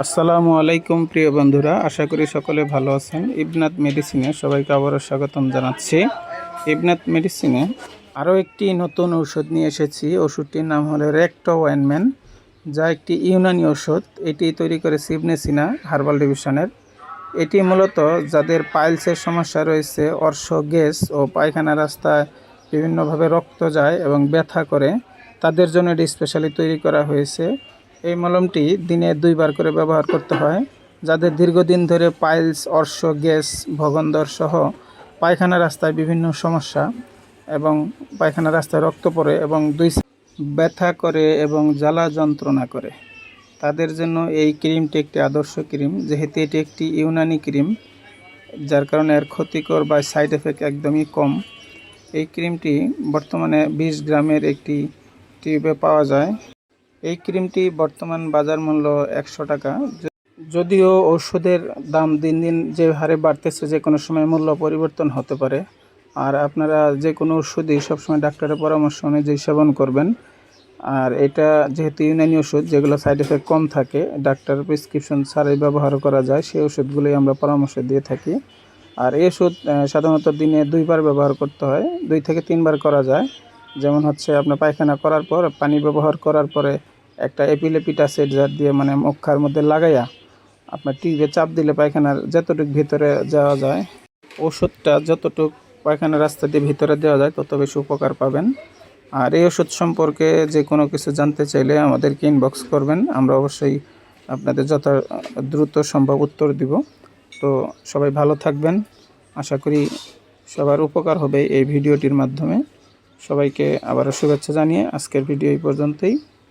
আসসালামু আলাইকুম, প্রিয় বন্ধুরা। আশা করি সকলে ভালো আছেন। ইবনাথ মেডিসিনে সবাইকে আবারও স্বাগতম জানাচ্ছি। ইবনাথ মেডিসিনে আরও একটি নতুন ওষুধ নিয়ে এসেছি। ওষুধটির নাম হলো রেক্টো ওয়াইনম্যান, যা একটি ইউনানি ওষুধ এটি তৈরি করেছে ইবনেসিনা হার্বাল ডিভিশনের। এটি মূলত যাদের পাইলসের সমস্যা রয়েছে, অর্শ, গ্যাস ও পায়খানা রাস্তায় বিভিন্নভাবে রক্ত যায় এবং ব্যথা করে, তাদের জন্য এটি স্পেশালি তৈরি করা হয়েছে। এই মলমটি দিনে দুইবার করে ব্যবহার করতে হয়, যাদের দীর্ঘদিন ধরে পাইলস, অর্শ, গ্যাস, ভগন্দর সহ পায়খানা রাস্তায় বিভিন্ন সমস্যা এবং পায়খানা রাস্তায় রক্ত পড়ে এবং দুই ব্যথা করে এবং জ্বালা যন্ত্রণা করে। তাদের জন্য এই ক্রিমটি একটি আদর্শ ক্রিম, যেহেতু এটি একটি ইউনানি ক্রিম, যার কারণে এর ক্ষতিকর বা সাইড এফেক্ট একদমই কম। এই ক্রিমটি বর্তমানে বিশ গ্রামের একটি টিউবে পাওয়া যায়। এই ক্রিমটি বর্তমান বাজার মূল্য একশো টাকা। যদিও ওষুধের দাম দিন দিন যে হারে বাড়তেছে, যে কোনো সময় মূল্য পরিবর্তন হতে পারে। আর আপনারা যে কোনো ওষুধই সবসময় ডাক্তারের পরামর্শ অনুযায়ী সেবন করবেন। আর এটা যেহেতু ইউনানি ওষুধ যেগুলো সাইড এফেক্ট কম থাকে, ডাক্তার প্রেসক্রিপশন ছাড়াই ব্যবহার করা যায়, সেই ওষুধগুলোই আমরা পরামর্শ দিয়ে থাকি। আর এই ওষুধ সাধারণত দিনে দুইবার ব্যবহার করতে হয়, দুই থেকে তিনবার করা যায়। যেমন হচ্ছে আপনার পায়খানা করার পর, পানি ব্যবহার করার পরে একটা এপিলেপিটা সেট জার দিয়ে মানে মুখার মধ্যে লাগাইয়া আপনার টিউবে চাপ দিলে পায়খানার যতটুকু ভিতরে যাওয়া যায়, ওষুধটা যতটুক পায়খানার রাস্তা দিয়ে ভিতরে দেওয়া যায়, তত বেশি উপকার পাবেন। আর এই ওষুধ সম্পর্কে যে কোনো কিছু জানতে চাইলে আমাদেরকে ইনবক্স করবেন, আমরা অবশ্যই আপনাদের যত দ্রুত সম্ভব উত্তর দিব। তো সবাই ভালো থাকবেন। আশা করি সবার উপকার হবে এই ভিডিওটির মাধ্যমে। সবাইকে আবারও শুভেচ্ছা জানিয়ে আজকের ভিডিও এই পর্যন্তই।